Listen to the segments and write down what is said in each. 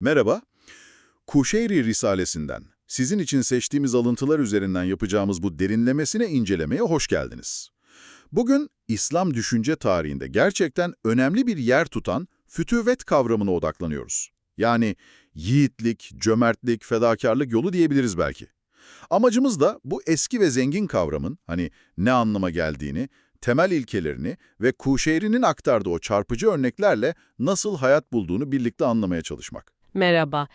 Merhaba. Kuşeyri Risalesinden, sizin için seçtiğimiz alıntılar üzerinden yapacağımız bu derinlemesine incelemeye hoş geldiniz. Bugün İslam düşünce tarihinde gerçekten önemli bir yer tutan fütüvet kavramına odaklanıyoruz. Yani yiğitlik, cömertlik, fedakarlık yolu diyebiliriz belki. Amacımız da bu eski ve zengin kavramın hani ne anlama geldiğini, temel ilkelerini ve Kuşeyri'nin aktardığı o çarpıcı örneklerle nasıl hayat bulduğunu birlikte anlamaya çalışmak. Merhaba.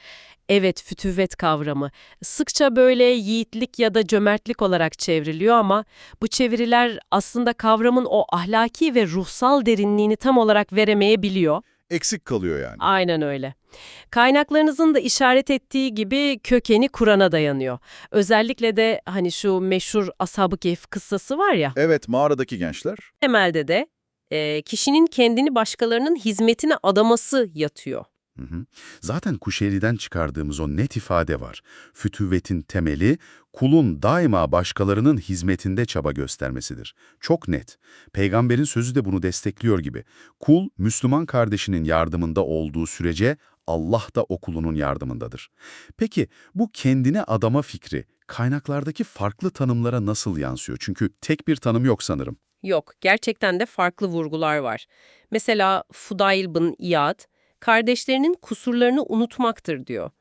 Evet, fütüvet kavramı. Sıkça böyle yiğitlik ya da cömertlik olarak çevriliyor ama bu çeviriler aslında kavramın o ahlaki ve ruhsal derinliğini tam olarak veremeyebiliyor. Eksik kalıyor yani. Aynen öyle. Kaynaklarınızın da işaret ettiği gibi kökeni Kur'an'a dayanıyor. Özellikle de hani şu meşhur Ashab-ı Kehf kıssası var ya, Evet, mağaradaki gençler. temelde de e, kişinin kendini başkalarının hizmetine adaması yatıyor. Hı hı. Zaten Kuşeyri'den çıkardığımız o net ifade var. Fütüvetin temeli, kulun daima başkalarının hizmetinde çaba göstermesidir. Çok net. Peygamberin sözü de bunu destekliyor gibi. Kul, Müslüman kardeşinin yardımında olduğu sürece Allah da o kulunun yardımındadır. Peki bu kendine adama fikri kaynaklardaki farklı tanımlara nasıl yansıyor? Çünkü tek bir tanım yok sanırım. Yok, gerçekten de farklı vurgular var. Mesela Fudayl bin İyad, kardeşlerinin kusurlarını unutmaktır diyor.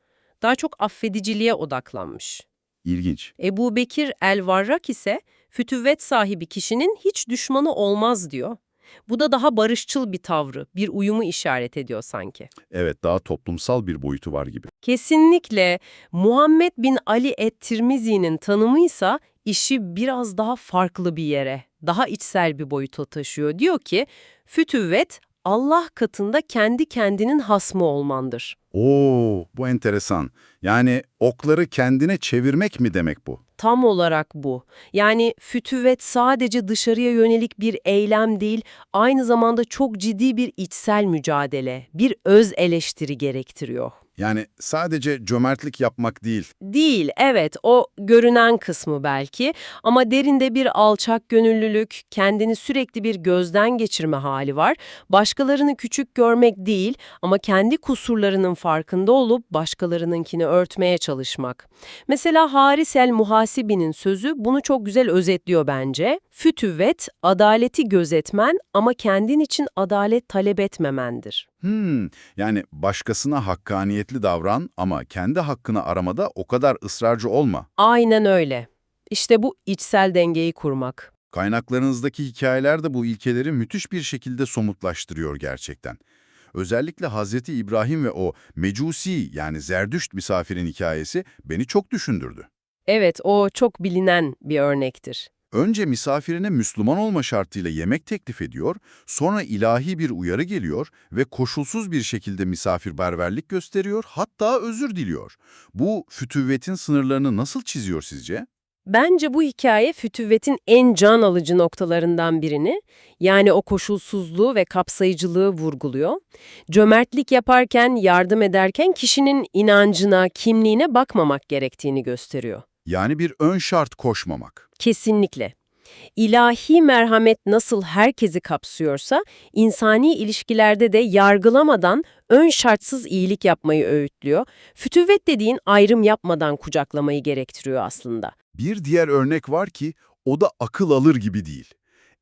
Daha çok affediciliğe odaklanmış. İlginç. Ebu Bekir el-Varrak ise fütüvvet sahibi kişinin hiç düşmanı olmaz diyor. Bu da daha barışçıl bir tavrı, bir uyumu işaret ediyor sanki. Evet, daha toplumsal bir boyutu var gibi. Kesinlikle Muhammed bin Ali et-Tirmizi'nin tanımıysa işi biraz daha farklı bir yere, daha içsel bir boyuta taşıyor. Diyor ki, fütüvvet Allah katında kendi kendinin hasmı olmandır. Oo, bu enteresan. Yani okları kendine çevirmek mi demek bu? Tam olarak bu. Yani fütüvvet sadece dışarıya yönelik bir eylem değil, aynı zamanda çok ciddi bir içsel mücadele, bir öz eleştiri gerektiriyor. Yani sadece cömertlik yapmak değil. Değil, evet o görünen kısmı belki ama derinde bir alçak gönüllülük, kendini sürekli bir gözden geçirme hali var. Başkalarını küçük görmek değil ama kendi kusurlarının farkında olup başkalarınınkini örtmeye çalışmak. Mesela Haris el-Muhasibi'nin sözü bunu çok güzel özetliyor bence. Fütüvvet, adaleti gözetmen ama kendin için adalet talep etmemendir. Hmm, yani başkasına hakkaniyetli davran ama kendi hakkını aramada o kadar ısrarcı olma. Aynen öyle. İşte bu içsel dengeyi kurmak. Kaynaklarınızdaki hikayeler de bu ilkeleri müthiş bir şekilde somutlaştırıyor gerçekten. Özellikle Hazreti İbrahim ve o Mecusi yani Zerdüşt misafirin hikayesi beni çok düşündürdü. Evet, o çok bilinen bir örnektir. Önce misafirine Müslüman olma şartıyla yemek teklif ediyor, sonra ilahi bir uyarı geliyor ve koşulsuz bir şekilde misafirperverlik gösteriyor, hatta özür diliyor. Bu fütüvvetin sınırlarını nasıl çiziyor sizce? Bence bu hikaye fütüvvetin en can alıcı noktalarından birini, yani o koşulsuzluğu ve kapsayıcılığı vurguluyor. Cömertlik yaparken, yardım ederken kişinin inancına, kimliğine bakmamak gerektiğini gösteriyor. Yani bir ön şart koşmamak. Kesinlikle. İlahi merhamet nasıl herkesi kapsıyorsa, insani ilişkilerde de yargılamadan ön şartsız iyilik yapmayı öğütlüyor. Fütüvvet dediğin ayrım yapmadan kucaklamayı gerektiriyor aslında. Bir diğer örnek var ki o da akıl alır gibi değil.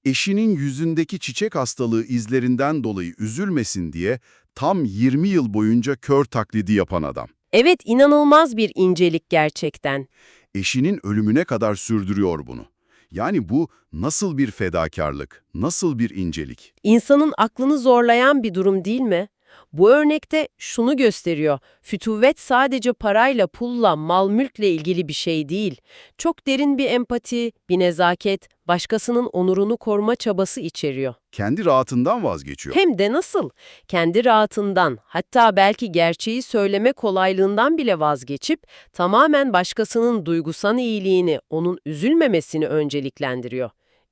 Eşinin yüzündeki çiçek hastalığı izlerinden dolayı üzülmesin diye tam 20 yıl boyunca kör taklidi yapan adam. Evet, inanılmaz bir incelik gerçekten. Eşinin ölümüne kadar sürdürüyor bunu. Yani bu nasıl bir fedakarlık, nasıl bir incelik? İnsanın aklını zorlayan bir durum değil mi? Bu örnekte şunu gösteriyor. Fütüvvet sadece parayla, pulla, mal mülkle ilgili bir şey değil. Çok derin bir empati, bir nezaket, başkasının onurunu koruma çabası içeriyor. Kendi rahatından vazgeçiyor. Hem de nasıl? Kendi rahatından, hatta belki gerçeği söyleme kolaylığından bile vazgeçip tamamen başkasının duygusal iyiliğini, onun üzülmemesini önceliklendiriyor.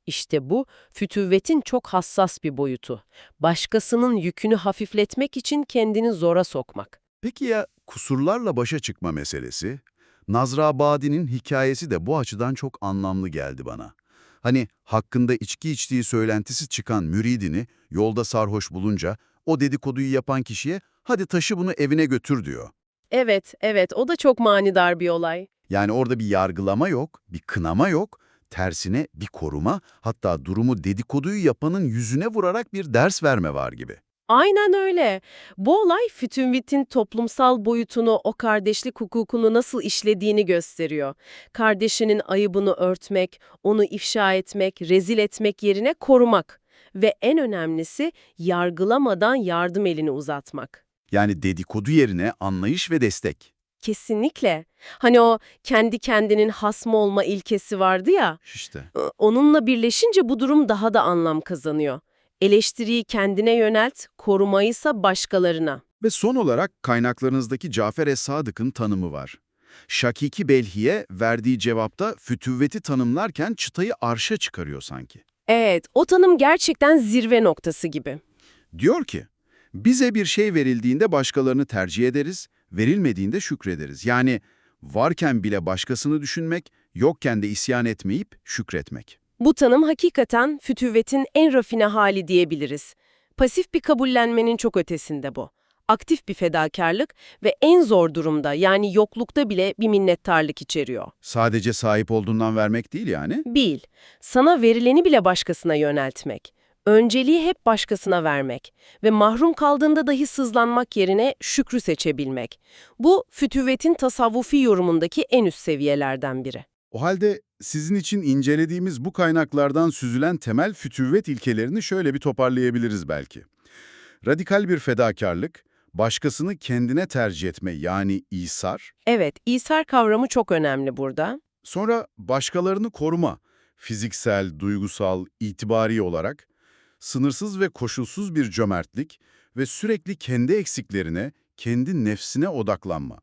İşte bu, fütüvvetin çok hassas bir boyutu. Başkasının yükünü hafifletmek için kendini zora sokmak. Peki ya kusurlarla başa çıkma meselesi? Nazrabadi'nin hikayesi de bu açıdan çok anlamlı geldi bana. Hani hakkında içki içtiği söylentisi çıkan müridini yolda sarhoş bulunca o dedikoduyu yapan kişiye hadi taşı bunu evine götür diyor. Evet, evet o da çok manidar bir olay. Yani orada bir yargılama yok, bir kınama yok. Tersine bir koruma, hatta durumu dedikoduyu yapanın yüzüne vurarak bir ders verme var gibi. Aynen öyle. Bu olay Fütünvit'in toplumsal boyutunu, o kardeşlik hukukunu nasıl işlediğini gösteriyor. Kardeşinin ayıbını örtmek, onu ifşa etmek, rezil etmek yerine korumak. Ve en önemlisi yargılamadan yardım elini uzatmak. Yani dedikodu yerine anlayış ve destek. Kesinlikle. Hani o kendi kendinin hasmı olma ilkesi vardı ya, İşte. onunla birleşince bu durum daha da anlam kazanıyor. Eleştiriyi kendine yönelt, korumayıysa başkalarına. Ve son olarak kaynaklarınızdaki Cafer Es-Sadık'ın tanımı var. Şakiki Belhi'ye verdiği cevapta fütüvveti tanımlarken çıtayı arşa çıkarıyor sanki. Evet, o tanım gerçekten zirve noktası gibi. Diyor ki, bize bir şey verildiğinde başkalarını tercih ederiz, verilmediğinde şükrederiz. Yani varken bile başkasını düşünmek, yokken de isyan etmeyip şükretmek. Bu tanım hakikaten fütüvvetin en rafine hali diyebiliriz. Pasif bir kabullenmenin çok ötesinde bu. Aktif bir fedakarlık ve en zor durumda yani yoklukta bile bir minnettarlık içeriyor. Sadece sahip olduğundan vermek değil yani. Bil, sana verileni bile başkasına yöneltmek. Önceliği hep başkasına vermek ve mahrum kaldığında dahi sızlanmak yerine şükrü seçebilmek. Bu fütüvvetin tasavvufi yorumundaki en üst seviyelerden biri. O halde sizin için incelediğimiz bu kaynaklardan süzülen temel fütüvvet ilkelerini şöyle bir toparlayabiliriz belki. Radikal bir fedakarlık, başkasını kendine tercih etme yani İsar, Evet, İsar kavramı çok önemli burada. sonra başkalarını koruma, fiziksel, duygusal, itibari olarak, sınırsız ve koşulsuz bir cömertlik ve sürekli kendi eksiklerine, kendi nefsine odaklanma.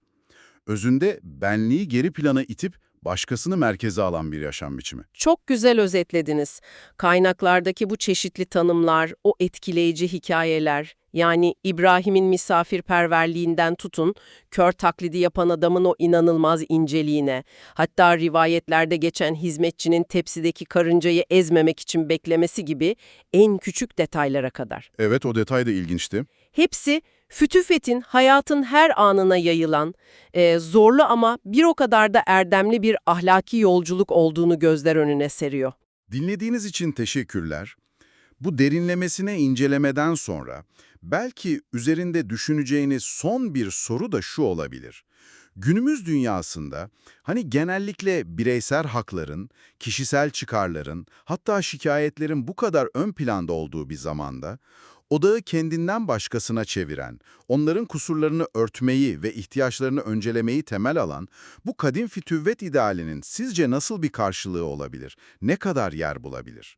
Özünde benliği geri plana itip başkasını merkeze alan bir yaşam biçimi. Çok güzel özetlediniz. Kaynaklardaki bu çeşitli tanımlar, o etkileyici hikayeler, yani İbrahim'in misafirperverliğinden tutun, kör taklidi yapan adamın o inanılmaz inceliğine, hatta rivayetlerde geçen hizmetçinin tepsideki karıncayı ezmemek için beklemesi gibi en küçük detaylara kadar. Evet o detay da ilginçti. Hepsi Fütüfet'in hayatın her anına yayılan, e, zorlu ama bir o kadar da erdemli bir ahlaki yolculuk olduğunu gözler önüne seriyor. Dinlediğiniz için teşekkürler. Bu derinlemesine incelemeden sonra belki üzerinde düşüneceğiniz son bir soru da şu olabilir. Günümüz dünyasında hani genellikle bireysel hakların, kişisel çıkarların, hatta şikayetlerin bu kadar ön planda olduğu bir zamanda odağı kendinden başkasına çeviren, onların kusurlarını örtmeyi ve ihtiyaçlarını öncelemeyi temel alan bu kadim fütüvvet idealinin sizce nasıl bir karşılığı olabilir? Ne kadar yer bulabilir?